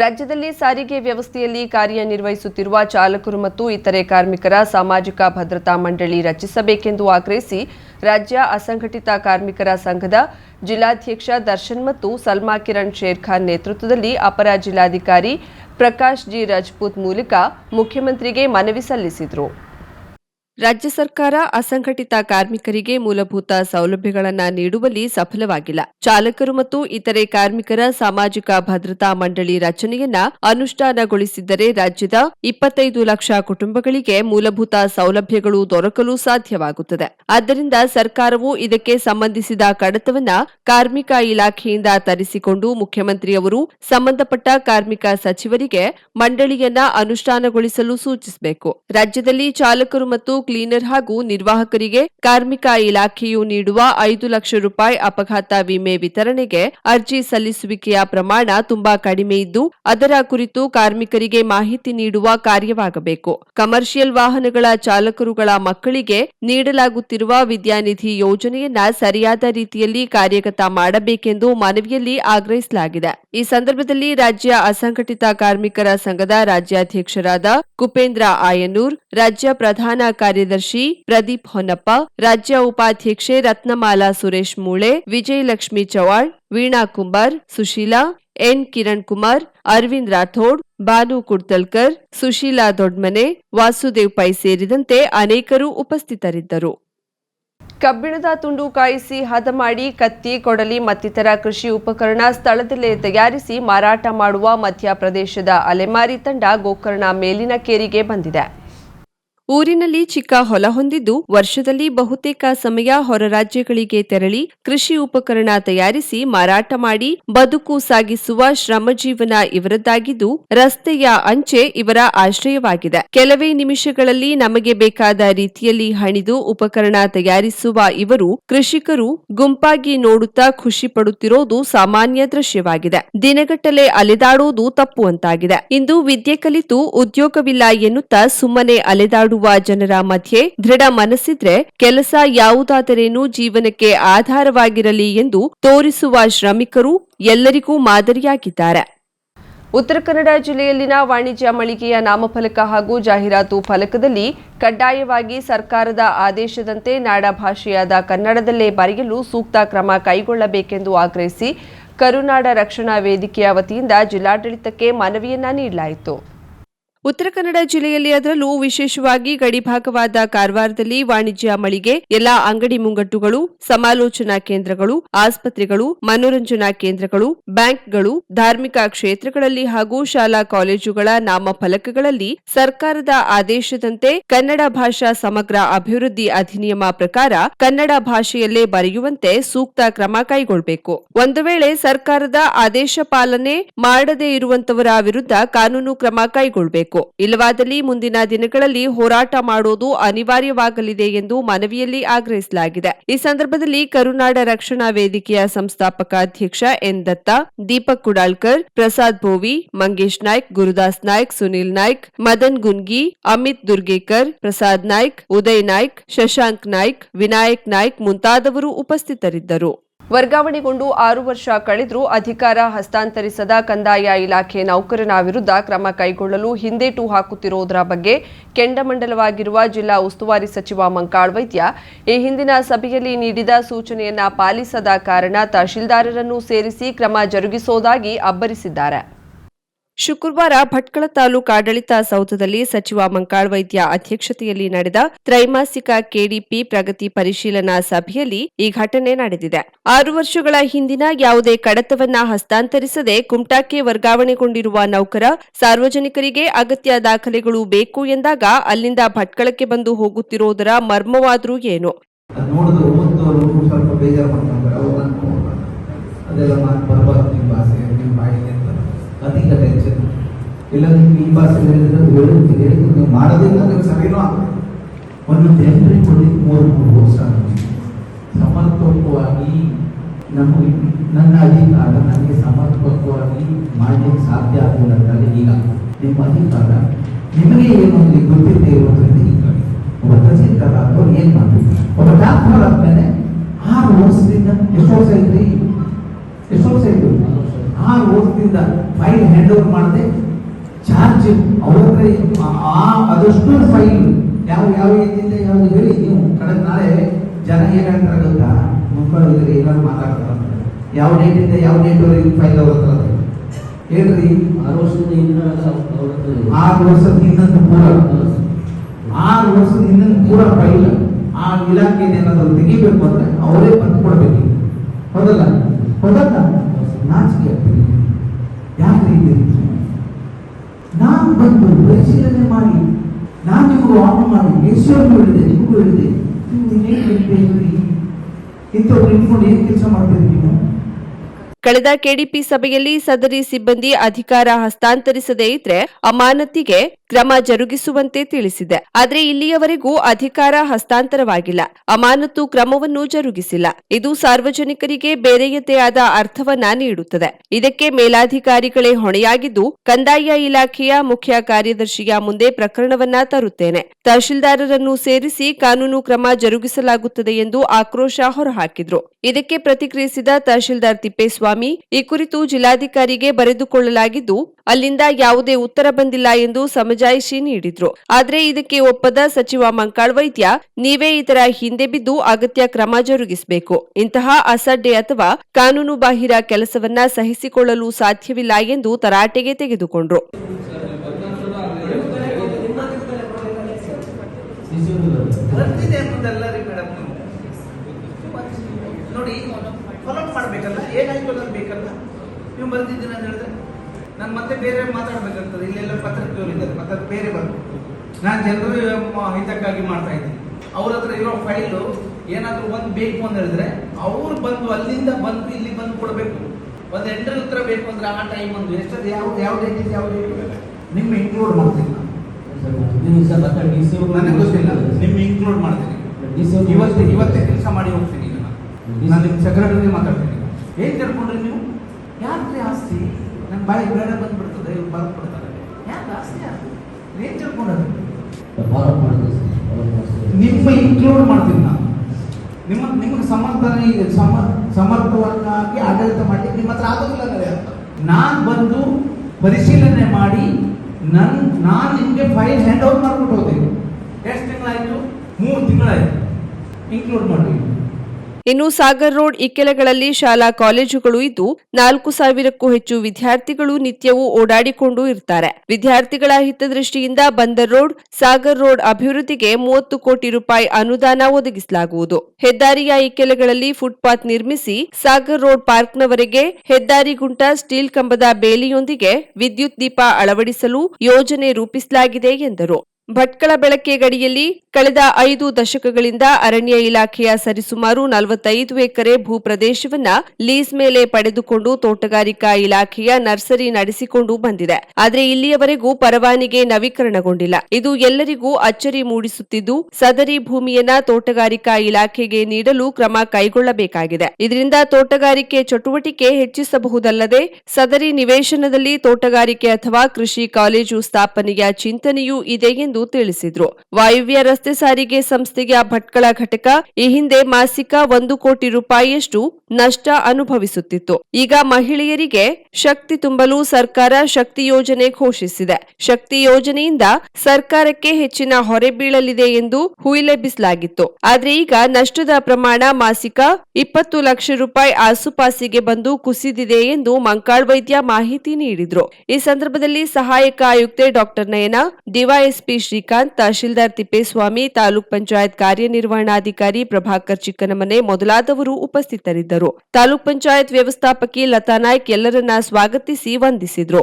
ರಾಜ್ಯದಲ್ಲಿ ಸಾರಿಗೆ ವ್ಯವಸ್ಥೆಯಲ್ಲಿ ಕಾರ್ಯನಿರ್ವಹಿಸುತ್ತಿರುವ ಚಾಲಕರು ಮತ್ತು ಇತರೆ ಕಾರ್ಮಿಕರ ಸಾಮಾಜಿಕ ಭದ್ರತಾ ಮಂಡಳಿ ರಚಿಸಬೇಕೆಂದು ಆಗ್ರಹಿಸಿ ರಾಜ್ಯ ಅಸಂಘಟಿತ ಕಾರ್ಮಿಕರ ಸಂಘದ ಜಿಲ್ಲಾಧ್ಯಕ್ಷ ದರ್ಶನ್ ಮತ್ತು ಸಲ್ಮಾ ಕಿರಣ್ ಶೇರ್ಖಾನ್ ನೇತೃತ್ವದಲ್ಲಿ ಅಪರ ಜಿಲ್ಲಾಧಿಕಾರಿ ಪ್ರಕಾಶ್ ಜಿ ರಜಪೂತ್ ಮೂಲಕ ಮುಖ್ಯಮಂತ್ರಿಗೆ ಮನವಿ ಸಲ್ಲಿಸಿದರು. ರಾಜ್ಯ ಸರ್ಕಾರ ಅಸಂಘಟಿತ ಕಾರ್ಮಿಕರಿಗೆ ಮೂಲಭೂತ ಸೌಲಭ್ಯಗಳನ್ನು ನೀಡುವಲ್ಲಿ ಸಫಲವಾಗಿಲ್ಲ. ಚಾಲಕರು ಮತ್ತು ಇತರೆ ಕಾರ್ಮಿಕರ ಸಾಮಾಜಿಕ ಭದ್ರತಾ ಮಂಡಳಿ ರಚನೆಯನ್ನ ಅನುಷ್ಠಾನಗೊಳಿಸಿದ್ದರೆ ರಾಜ್ಯದ ಇಪ್ಪತ್ತೈದು ಲಕ್ಷ ಕುಟುಂಬಗಳಿಗೆ ಮೂಲಭೂತ ಸೌಲಭ್ಯಗಳು ದೊರಕಲು ಸಾಧ್ಯವಾಗುತ್ತದೆ. ಆದ್ದರಿಂದ ಸರ್ಕಾರವು ಇದಕ್ಕೆ ಸಂಬಂಧಿಸಿದ ಕಡತವನ್ನ ಕಾರ್ಮಿಕ ಇಲಾಖೆಯಿಂದ ತರಿಸಿಕೊಂಡು ಮುಖ್ಯಮಂತ್ರಿಯವರು ಸಂಬಂಧಪಟ್ಟ ಕಾರ್ಮಿಕ ಸಚಿವರಿಗೆ ಮಂಡಳಿಯನ್ನ ಅನುಷ್ಠಾನಗೊಳಿಸಲು ಸೂಚಿಸಬೇಕು. ರಾಜ್ಯದಲ್ಲಿ ಚಾಲಕರು ಮತ್ತು ಕ್ಲೀನರ್ ಹಾಗೂ ನಿರ್ವಾಹಕರಿಗೆ ಕಾರ್ಮಿಕ ಇಲಾಖೆಯು ನೀಡುವ ಐದು ಲಕ್ಷ ರೂಪಾಯಿ ಅಪಘಾತ ವಿಮೆ ವಿತರಣೆಗೆ ಅರ್ಜಿ ಸಲ್ಲಿಸುವಿಕೆಯ ಪ್ರಮಾಣ ತುಂಬಾ ಕಡಿಮೆ ಇದ್ದು, ಅದರ ಕುರಿತು ಕಾರ್ಮಿಕರಿಗೆ ಮಾಹಿತಿ ನೀಡುವ ಕಾರ್ಯವಾಗಬೇಕು. ಕಮರ್ಷಿಯಲ್ ವಾಹನಗಳ ಚಾಲಕರುಗಳ ಮಕ್ಕಳಿಗೆ ನೀಡಲಾಗುತ್ತಿರುವ ವಿದ್ಯಾನಿಧಿ ಯೋಜನೆಯನ್ನ ಸರಿಯಾದ ರೀತಿಯಲ್ಲಿ ಕಾರ್ಯಗತ ಮಾಡಬೇಕೆಂದು ಮನವಿಯಲ್ಲಿ ಆಗ್ರಹಿಸಲಾಗಿದೆ. ಈ ಸಂದರ್ಭದಲ್ಲಿ ರಾಜ್ಯ ಅಸಂಘಟಿತ ಕಾರ್ಮಿಕರ ಸಂಘದ ರಾಜ್ಯಾಧ್ಯಕ್ಷರಾದ ಕುಪೇಂದ್ರ ಆಯನೂರ್, ರಾಜ್ಯ ಪ್ರಧಾನ ಕಾರ್ಯದರ್ಶಿ ಪ್ರದೀಪ್ ಹೊನ್ನಪ್ಪ, ರಾಜ್ಯ ಉಪಾಧ್ಯಕ್ಷೆ ರತ್ನಮಾಲಾ ಸುರೇಶ್ ಮೂಳೆ, ವಿಜಯಲಕ್ಷ್ಮಿ ಚವಾಳ್ ವೀಣಾ ಕುಂಬಾರ್, ಸುಶೀಲಾ, ಎನ್ ಕಿರಣ್ ಕುಮಾರ್, ಅರವಿಂದ್ ರಾಥೋಡ್, ಬಾನು ಕುಡ್ತಲ್ಕರ್ ಸುಶೀಲಾ ದೊಡ್ಮನೆ, ವಾಸುದೇವ್ ಪೈ ಸೇರಿದಂತೆ ಅನೇಕರು ಉಪಸ್ಥಿತರಿದ್ದರು. ಕಬ್ಬಿಣದ ತುಂಡು ಕಾಯಿಸಿ ಹದ ಮಾಡಿ ಕತ್ತಿ, ಕೊಡಲಿ ಮತ್ತಿತರ ಕೃಷಿ ಉಪಕರಣ ಸ್ಥಳದಲ್ಲೇ ತಯಾರಿಸಿ ಮಾರಾಟ ಮಾಡುವ ಮಧ್ಯಪ್ರದೇಶದ ಅಲೆಮಾರಿ ತಂಡ ಗೋಕರ್ಣ ಮೇಲಿನ ಕೇರಿಗೆ ಬಂದಿದೆ. ಊರಿನಲ್ಲಿ ಚಿಕ್ಕ ಹೊಲ ಹೊಂದಿದ್ದು ವರ್ಷದಲ್ಲಿ ಬಹುತೇಕ ಸಮಯ ಹೊರ ರಾಜ್ಯಗಳಿಗೆ ತೆರಳಿ ಕೃಷಿ ಉಪಕರಣ ತಯಾರಿಸಿ ಮಾರಾಟ ಮಾಡಿ ಬದುಕು ಸಾಗಿಸುವ ಶ್ರಮಜೀವನ ಇವರದ್ದಾಗಿದ್ದು ರಸ್ತೆಯ ಅಂಚೆ ಇವರ ಆಶ್ರಯವಾಗಿದೆ. ಕೆಲವೇ ನಿಮಿಷಗಳಲ್ಲಿ ನಮಗೆ ಬೇಕಾದ ರೀತಿಯಲ್ಲಿ ಹಣಿದು ಉಪಕರಣ ತಯಾರಿಸುವ ಇವರು ಕೃಷಿಕರು ಗುಂಪಾಗಿ ನೋಡುತ್ತಾ ಖುಷಿ ಪಡುತ್ತಿರೋದು ಸಾಮಾನ್ಯ ದೃಶ್ಯವಾಗಿದೆ. ದಿನಗಟ್ಟಲೆ ಅಲೆದಾಡುವುದು ತಪ್ಪು ಅಂತಾಗಿದೆ. ಇಂದು ವಿದ್ಯೆ ಕಲಿತು ಉದ್ಯೋಗವಿಲ್ಲ ಎನ್ನುತ್ತಾ ಸುಮ್ಮನೆ ಅಲೆದಾಡುವ ಜನರ ಮಧ್ಯೆ ದೃಢ ಮನಸ್ಸಿದ್ರೆ ಕೆಲಸ ಯಾವುದಾದರೇನು ಜೀವನಕ್ಕೆ ಆಧಾರವಾಗಿರಲಿ ಎಂದು ತೋರಿಸುವ ಶ್ರಮಿಕರು ಎಲ್ಲರಿಗೂ ಮಾದರಿಯಾಗಿದ್ದಾರೆ. ಉತ್ತರ ಕನ್ನಡ ಜಿಲ್ಲೆಯಲ್ಲಿನ ವಾಣಿಜ್ಯ ಮಳಿಗೆಯ ನಾಮಫಲಕ ಹಾಗೂ ಜಾಹೀರಾತು ಫಲಕದಲ್ಲಿ ಕಡ್ಡಾಯವಾಗಿ ಸರ್ಕಾರದ ಆದೇಶದಂತೆ ನಾಡ ಭಾಷೆಯಾದ ಕನ್ನಡದಲ್ಲೇ ಬರೆಯಲು ಸೂಕ್ತ ಕ್ರಮ ಕೈಗೊಳ್ಳಬೇಕೆಂದು ಆಗ್ರಹಿಸಿ ಕರುನಾಡ ರಕ್ಷಣಾ ವೇದಿಕೆಯ ವತಿಯಿಂದ ಜಿಲ್ಲಾಡಳಿತಕ್ಕೆ ಮನವಿಯನ್ನ ನೀಡಲಾಯಿತು. ಉತ್ತರ ಕನ್ನಡ ಜಿಲ್ಲೆಯಲ್ಲಿ ಅದರಲ್ಲೂ ವಿಶೇಷವಾಗಿ ಗಡಿಭಾಗವಾದ ಕಾರವಾರದಲ್ಲಿ ವಾಣಿಜ್ಯ ಮಳಿಗೆ, ಎಲ್ಲಾ ಅಂಗಡಿ ಮುಂಗಟ್ಟುಗಳು, ಸಮಾಲೋಚನಾ ಕೇಂದ್ರಗಳು, ಆಸ್ಪತ್ರೆಗಳು, ಮನೋರಂಜನಾ ಕೇಂದ್ರಗಳು, ಬ್ಯಾಂಕ್ಗಳು, ಧಾರ್ಮಿಕ ಕ್ಷೇತ್ರಗಳಲ್ಲಿ ಹಾಗೂ ಶಾಲಾ ಕಾಲೇಜುಗಳ ನಾಮಫಲಕಗಳಲ್ಲಿ ಸರ್ಕಾರದ ಆದೇಶದಂತೆ ಕನ್ನಡ ಭಾಷಾ ಸಮಗ್ರ ಅಭಿವೃದ್ಧಿ ಅಧಿನಿಯಮ ಪ್ರಕಾರ ಕನ್ನಡ ಭಾಷೆಯಲ್ಲೇ ಬರೆಯುವಂತೆ ಸೂಕ್ತ ಕ್ರಮ ಕೈಗೊಳ್ಳಬೇಕು. ಒಂದು ವೇಳೆ ಸರ್ಕಾರದ ಆದೇಶ ಪಾಲನೆ ಮಾಡದೇ ಇರುವಂತವರ ವಿರುದ್ಧ ಕಾನೂನು ಕ್ರಮ ಕೈಗೊಳ್ಳಬೇಕು. ಇಲ್ಲವಾದಲ್ಲಿ ಮುಂದಿನ ದಿನಗಳಲ್ಲಿ ಹೋರಾಟ ಮಾಡುವುದು ಅನಿವಾರ್ಯವಾಗಲಿದೆ ಎಂದು ಮನವಿಯಲ್ಲಿ ಆಗ್ರಹಿಸಲಾಗಿದೆ. ಈ ಸಂದರ್ಭದಲ್ಲಿ ಕರುನಾಡ ರಕ್ಷಣಾ ವೇದಿಕೆಯ ಸಂಸ್ಥಾಪಕ ಅಧ್ಯಕ್ಷ ಎನ್ ದತ್ತ, ದೀಪಕ್ ಕುಡಾಳ್ಕರ್, ಪ್ರಸಾದ್ ಭೋವಿ, ಮಂಗೇಶ್ ನಾಯ್ಕ್, ಗುರುದಾಸ್ ನಾಯ್ಕ್, ಸುನೀಲ್ ನಾಯ್ಕ್, ಮದನ್ ಗುನ್ಗಿ, ಅಮಿತ್ ದುರ್ಗೇಕರ್, ಪ್ರಸಾದ್ ನಾಯ್ಕ್, ಉದಯ್ ನಾಯ್ಕ್, ಶಶಾಂಕ್ ನಾಯ್ಕ್, ವಿನಾಯಕ್ ನಾಯ್ಕ್ ಮುಂತಾದವರು ಉಪಸ್ಥಿತರಿದ್ದರು. ವರ್ಗಾವಣೆಗೊಂಡು ಆರು ವರ್ಷ ಕಳೆದರೂ ಅಧಿಕಾರ ಹಸ್ತಾಂತರಿಸದ ಕಂದಾಯ ಇಲಾಖೆ ನೌಕರನ ವಿರುದ್ಧ ಕ್ರಮ ಕೈಗೊಳ್ಳಲು ಹಿಂದೇಟು ಹಾಕುತ್ತಿರುವುದರ ಬಗ್ಗೆ ಕೆಂಡಮಂಡಲವಾಗಿರುವ ಜಿಲ್ಲಾ ಉಸ್ತುವಾರಿ ಸಚಿವ ಮಂಕಾಳ್ ವೈದ್ಯ ಈ ಹಿಂದಿನ ಸಭೆಯಲ್ಲಿ ನೀಡಿದ ಸೂಚನೆಯನ್ನ ಪಾಲಿಸದ ಕಾರಣ ತಹಶೀಲ್ದಾರರನ್ನು ಸೇರಿಸಿ ಕ್ರಮ ಜರುಗಿಸೋದಾಗಿ ಅಬ್ಬರಿಸಿದ್ದಾರೆ. ಶುಕ್ರವಾರ ಭಟ್ಕಳ ತಾಲೂಕು ಆಡಳಿತ ಸೌಧದಲ್ಲಿ ಸಚಿವ ಮಂಕಾಳ್ ವೈದ್ಯ ಅಧ್ಯಕ್ಷತೆಯಲ್ಲಿ ನಡೆದ ತ್ರೈಮಾಸಿಕ ಕೆಡಿಪಿ ಪ್ರಗತಿ ಪರಿಶೀಲನಾ ಸಭೆಯಲ್ಲಿ ಈ ಘಟನೆ ನಡೆದಿದೆ. ಆರು ವರ್ಷಗಳ ಹಿಂದಿನ ಯಾವುದೇ ಕಡತವನ್ನ ಹಸ್ತಾಂತರಿಸದೆ ಕುಮಟಾಕ್ಕೆ ವರ್ಗಾವಣೆಗೊಂಡಿರುವ ನೌಕರ ಸಾರ್ವಜನಿಕರಿಗೆ ಅಗತ್ಯ ದಾಖಲೆಗಳು ಬೇಕು ಎಂದಾಗ ಅಲ್ಲಿಂದ ಭಟ್ಕಳಕ್ಕೆ ಬಂದು ಹೋಗುತ್ತಿರುವುದರ ಮರ್ಮವಾದರೂ ಏನು? ಅದೆಲ್ಲ ಅಧಿಕ ಟೆನ್ಷನ್ ಇಲ್ಲ ನಿಮ್ಗೆ ಈ ಭಾಷೆ ಹೇಳಿದ್ರೆ ಹೇಳಿದ್ದು ಹೇಳಿದ್ದು ನೀವು ಮಾಡೋದಿಲ್ಲ ನೀವು ಸರಿನೋ ಒಂದು ಜನರಿಗೆ ಕೊಡಿ, ಮೂರು ಮೂರು ವರ್ಷ ಸಮರ್ಪಕವಾಗಿ ನಮಗೆ, ನನ್ನ ಅಧಿಕಾರ ನನಗೆ ಸಮರ್ಪಕವಾಗಿ ಮಾಡಲಿಕ್ಕೆ ಸಾಧ್ಯ ಆಗುವುದಾದರೆ ಈಗ ನಿಮ್ಮ ಅಧಿಕಾರ ನಿಮಗೆ ಏನು ಅಂತ ಗೊತ್ತಿದ್ದೇ ಇರೋದ್ರಿಂದ ಈಗ ಒಬ್ಬ ತಹಸೀಲ್ದಾರ್ ಆದವ್ರು ಏನ್ ಮಾಡ್ಬೇಕು? ಒಬ್ಬ ಡಾಕ್ಟರ್ ಆದ್ಮೇಲೆ ಆರು ವರ್ಷದಿಂದ, ಎಷ್ಟು ವರ್ಷ ಇದ್ರಿ ಎಷ್ಟು ವರ್ಷ. ಆರು ವರ್ಷದಿಂದ ಫೈಲ್ ಹ್ಯಾಂಡ್ ಓವರ್ ಮಾಡದೆ ಚಾರ್ಜ್ ಅವರ ಆ- ಅದಷ್ಟು ಫೈಲ್ ಯಾವ ಯಾವ ಏನಿದೆ ಯಾವ್ದು ಹೇಳಿ ನೀವು ಕಡೆ ನಾಳೆ ಜನ ಏನಂತಾರೆ ಗೊತ್ತಾ? ಮಕ್ಕಳು ಏನಾದ್ರು ಮಾತಾಡ್ತಾರೆ ಯಾವ ಡೇಟಿಂದ ಯಾವ ಡೇಟ್ವರೆಗೆ ಫೈಲ್ ಅವ್ರ ಹತ್ರ. ಹೇಳ್ರಿ. ಆರು ವರ್ಷದ. ಆರು ವರ್ಷದ ಇನ್ನೊಂದು ಪೂರ. ಆರು ವರ್ಷದ ಇನ್ನೊಂದು ಪೂರ ಫೈಲ್ ಆ ಇಲಾಖೆ ಏನಾದರೂ ತೆಗಿಬೇಕು ಅಂದ್ರೆ ಅವರೇ ಬಂದು ಕೊಡ್ಬೇಕು. ಹೌದಲ್ಲ? ಹೌದಲ್ಲ ರೀತಿ? ನಾನು ಬಂದು ಪರಿಶೀಲನೆ ಮಾಡಿ, ನಾನು ನಿಮಗೂ ಮಾಡಿ ಹೇಳಿದೆ, ನಿಮಗೂ ಕಳೆದ ಕೆಡಿಪಿ ಸಭೆಯಲ್ಲಿ ಸದರಿ ಸಿಬ್ಬಂದಿ ಅಧಿಕಾರ ಹಸ್ತಾಂತರಿಸದೇ ಇದ್ರೆ ಅಮಾನತಿಗೆ ಕ್ರಮ ಜರುಗಿಸುವಂತೆ ತಿಳಿಸಿದೆ. ಆದರೆ ಇಲ್ಲಿಯವರೆಗೂ ಅಧಿಕಾರ ಹಸ್ತಾಂತರವಾಗಿಲ್ಲ. ಅಮಾನತು ಕ್ರಮವನ್ನು ಜರುಗಿಸಿಲ್ಲ. ಇದು ಸಾರ್ವಜನಿಕರಿಗೆ ಬೇರೆಯದೇ ಆದ ಅರ್ಥವನ್ನ ನೀಡುತ್ತದೆ. ಇದಕ್ಕೆ ಮೇಲಾಧಿಕಾರಿಗಳೇ ಹೊಣೆಯಾಗಿದ್ದು, ಕಂದಾಯ ಇಲಾಖೆಯ ಮುಖ್ಯ ಕಾರ್ಯದರ್ಶಿಯ ಮುಂದೆ ಪ್ರಕರಣವನ್ನ ತರುತ್ತೇನೆ. ತಹಶೀಲ್ದಾರರನ್ನು ಸೇರಿಸಿ ಕಾನೂನು ಕ್ರಮ ಜರುಗಿಸಲಾಗುತ್ತದೆ ಎಂದು ಆಕ್ರೋಶ ಹೊರಹಾಕಿದ್ರು. ಇದಕ್ಕೆ ಪ್ರತಿಕ್ರಿಯಿಸಿದ ತಹಶೀಲ್ದಾರ್ ತಿಪ್ಪೇಸ್ವಾಮಿ, ಈ ಕುರಿತು ಜಿಲ್ಲಾಧಿಕಾರಿಗೆ ಬರೆದುಕೊಳ್ಳಲಾಗಿದ್ದು ಅಲ್ಲಿಂದ ಯಾವುದೇ ಉತ್ತರ ಬಂದಿಲ್ಲ ಎಂದು ಸಮಜಾಯಿಷಿ ನೀಡಿದ್ರು. ಆದರೆ ಇದಕ್ಕೆ ಒಪ್ಪದ ಸಚಿವ ಮಂಕಾಳ್ ವೈದ್ಯ, ನೀವೇ ಇದರ ಹಿಂದೆ ಬಿದ್ದು ಅಗತ್ಯ ಕ್ರಮ ಜರುಗಿಸಬೇಕು. ಇಂತಹ ಅಸಡ್ಡೆ ಅಥವಾ ಕಾನೂನು ಬಾಹಿರ ಕೆಲಸವನ್ನ ಸಹಿಸಿಕೊಳ್ಳಲು ಸಾಧ್ಯವಿಲ್ಲ ಎಂದು ತರಾಟೆಗೆ ತೆಗೆದುಕೊಂಡ್ರು. ಮಾಡಬೇಕಲ್ಲ, ಏನಾಯ್ತು ಅನ್ನೋದು ಬೇಕಲ್ಲ? ನೀವು ಬರ್ತಿದ್ದೀರ ಅಂತ ಹೇಳಿದ್ರೆ ಮತ್ತೆ ಬೇರೆ ಮಾತಾಡ್ಬೇಕಾಗ್ತದೆ. ಇಲ್ಲೆಲ್ಲ ಪತ್ರಿಕೆಯವರು ಇದ್ದಾರೆ. ಮತ್ತೆ ಬೇರೆ ಬರ್ತದೆ ನಾನು ಜನರ ಹಿತಕ್ಕಾಗಿ ಮಾಡ್ತಾ ಇದ್ದೀನಿ. ಅವ್ರ ಹತ್ರ ಇರೋ ಫೈಲು ಏನಾದರೂ ಒಂದು ಬೇಕು ಅಂತ ಹೇಳಿದ್ರೆ ಅವ್ರು ಬಂದು ಅಲ್ಲಿಂದ ಬಂದು ಇಲ್ಲಿ ಬಂದು ಕೊಡಬೇಕು. ಒಂದು ಎಂಟ್ರಿ ಉತ್ತರ ಬೇಕು ಅಂದ್ರೆ ಆ ಟೈಮ್ ಒಂದು ಎಷ್ಟದು ಯಾವ ಯಾವ ಡೇಟ್ ಇದೆ ಯಾವ ಡೇಟ್ ನಿಮ್ಮ ಇನ್ಕ್ಲೂಡ್ ಮಾಡ್ತೀನಿ. ನನಗೆ ಗೊತ್ತಿಲ್ಲ. ನಿಮ್ಮ ಇನ್ಕ್ಲೂಡ್ ಮಾಡ್ತೀನಿ. ಇವತ್ತು ಇವತ್ತೇ ಕೆಲಸ ಮಾಡಿ ಹೋಗ್ತೀನಿ ಈಗ ನಾನು. ನಿಮ್ಮ ಸೆಕ್ರೆಟರಿ ಮಾತಾಡ್ತೀನಿ. ಏನ್ ತಿಳ್ಕೊಂಡ್ರಿ ನೀವು? ಯಾಕ್ರಿ ಆಸ್ತಿ? ನನ್ನ ಬಾಯಿ ಬೇಡ ಬಂದ್ಬಿಡ್ತದೆ ಇವ್ರು ಬರ್ಬಿಡ್ತಾರೆ ಯಾಕೆ ಆಸ್ತಿ ಯಾರ್ದು? ಏನ್ ಸರ್. ನಿಮ್ಮ ಇನ್ಕ್ಲೂಡ್ ಮಾಡ್ತೀನಿ ನಾನು ನಿಮ್ಮ ನಿಮಗೆ ಸಮರ್ಥನೆ ಸಮ ಸಮರ್ಥವಾಗಿ ಆಡಳಿತ ಮಾಡಿ ನಿಮ್ಮ ಹತ್ರ ಆಗೋದಿಲ್ಲ ನಾನು ಬಂದು ಪರಿಶೀಲನೆ ಮಾಡಿ ನನ್ ನಾನು ನಿಮಗೆ ಫೈಲ್ ಹ್ಯಾಂಡ್ ಓವರ್ ಮಾಡ್ಬಿಟ್ಟು ಹೋದೆ ಎಷ್ಟು ತಿಂಗಳಾಯಿತು? ಮೂರು ತಿಂಗಳಾಯಿತು. ಇನ್ಕ್ಲೂಡ್ ಮಾಡಿ ಇನ್ನು ಸಾಗರ್ ರೋಡ್ ಇಕ್ಕೆಲಗಳಲ್ಲಿ ಶಾಲಾ ಕಾಲೇಜುಗಳು ಇದ್ದು ನಾಲ್ಕು ಸಾವಿರಕ್ಕೂ ಹೆಚ್ಚು ವಿದ್ಯಾರ್ಥಿಗಳು ನಿತ್ಯವೂ ಓಡಾಡಿಕೊಂಡು ಇರ್ತಾರೆ. ವಿದ್ಯಾರ್ಥಿಗಳ ಹಿತದೃಷ್ಟಿಯಿಂದ ಬಂದರ್ ರೋಡ್, ಸಾಗರ್ ರೋಡ್ ಅಭಿವೃದ್ಧಿಗೆ ಮೂವತ್ತು ಕೋಟಿ ರೂಪಾಯಿ ಅನುದಾನ ಒದಗಿಸಲಾಗುವುದು. ಹೆದ್ದಾರಿಯ ಇಕ್ಕೆಲಗಳಲ್ಲಿ ಫುಟ್ಪಾತ್ ನಿರ್ಮಿಸಿ ಸಾಗರ್ ರೋಡ್ ಪಾರ್ಕ್ನವರೆಗೆ ಹೆದ್ದಾರಿ ಗುಂಟ, ಸ್ಟೀಲ್ ಕಂಬದ ಬೇಲಿಯೊಂದಿಗೆ ವಿದ್ಯುತ್ ದೀಪ ಅಳವಡಿಸಲು ಯೋಜನೆ ರೂಪಿಸಲಾಗಿದೆ ಎಂದರು. ಭಟ್ಕಳ ಬೆಳಕೆ ಗಡಿಯಲ್ಲಿ ಕಳೆದ ಐದು ದಶಕಗಳಿಂದ ಅರಣ್ಯ ಇಲಾಖೆಯ ಸರಿಸುಮಾರು ನಲವತ್ತೈದು ಎಕರೆ ಭೂ ಪ್ರದೇಶವನ್ನ ಲೀಸ್ ಮೇಲೆ ಪಡೆದುಕೊಂಡು ತೋಟಗಾರಿಕಾ ಇಲಾಖೆಯ ನರ್ಸರಿ ನಡೆಸಿಕೊಂಡು ಬಂದಿದೆ. ಆದರೆ ಇಲ್ಲಿಯವರೆಗೂ ಪರವಾನಿಗೆ ನವೀಕರಣಗೊಂಡಿಲ್ಲ. ಇದು ಎಲ್ಲರಿಗೂ ಅಚ್ಚರಿ ಮೂಡಿಸುತ್ತಿದ್ದು, ಸದರಿ ಭೂಮಿಯನ್ನ ತೋಟಗಾರಿಕಾ ಇಲಾಖೆಗೆ ನೀಡಲು ಕ್ರಮ ಕೈಗೊಳ್ಳಬೇಕಾಗಿದೆ. ಇದರಿಂದ ತೋಟಗಾರಿಕೆ ಚಟುವಟಿಕೆ ಹೆಚ್ಚಿಸಬಹುದಲ್ಲದೆ, ಸದರಿ ನಿವೇಶನದಲ್ಲಿ ತೋಟಗಾರಿಕೆ ಅಥವಾ ಕೃಷಿ ಕಾಲೇಜು ಸ್ಥಾಪನೆಯ ಚಿಂತನೆಯೂ ಇದೆ ಎಂದು ತಿಳಿಸಿದ್ರು. ವಾಯುವ್ಯ ರಸ್ತೆ ಸಾರಿಗೆ ಸಂಸ್ಥೆಯ ಭಟ್ಕಳ ಘಟಕ ಈ ಹಿಂದೆ ಮಾಸಿಕ ಒಂದು ಕೋಟಿ ರೂಪಾಯಿಯಷ್ಟು ನಷ್ಟ ಅನುಭವಿಸುತ್ತಿತ್ತು. ಈಗ ಮಹಿಳೆಯರಿಗೆ ಶಕ್ತಿ ತುಂಬಲು ಸರ್ಕಾರ ಶಕ್ತಿ ಯೋಜನೆ ಘೋಷಿಸಿದೆ. ಶಕ್ತಿ ಯೋಜನೆಯಿಂದ ಸರ್ಕಾರಕ್ಕೆ ಹೆಚ್ಚಿನ ಹೊರೆ ಬೀಳಲಿದೆ ಎಂದು ಹುಯಿಲೆಬ್ಬಿಸಲಾಗಿತ್ತು ಆದ್ರೆ ಈಗ ನಷ್ಟದ ಪ್ರಮಾಣ ಮಾಸಿಕ ಇಪ್ಪತ್ತು ಲಕ್ಷ ರೂಪಾಯಿ ಆಸುಪಾಸಿಗೆ ಬಂದು ಕುಸಿದಿದೆ ಎಂದು ಮಂಕಾಳ್ ವೈದ್ಯ ಮಾಹಿತಿ ನೀಡಿದ್ರು. ಈ ಸಂದರ್ಭದಲ್ಲಿ ಸಹಾಯಕ ಆಯುಕ್ತೆ ಡಾಕ್ಟರ್ ನಯನ, ಡಿವೈಎಸ್ಪಿ ಶ್ರೀಕಾಂತ್, ತಹಶೀಲ್ದಾರ್ ತಿಪ್ಪೇಸ್ವಾಮಿ, ತಾಲೂಕ್ ಪಂಚಾಯತ್ ಕಾರ್ಯನಿರ್ವಹಣಾಧಿಕಾರಿ ಪ್ರಭಾಕರ್ ಚಿಕ್ಕನಮನೆ ಮೊದಲಾದವರು ಉಪಸ್ಥಿತರಿದ್ದರು. ತಾಲೂಕ್ ಪಂಚಾಯತ್ ವ್ಯವಸ್ಥಾಪಕಿ ಲತಾ ನಾಯ್ಕ್ ಎಲ್ಲರನ್ನ ಸ್ವಾಗತಿಸಿ ವಂದಿಸಿದ್ರು.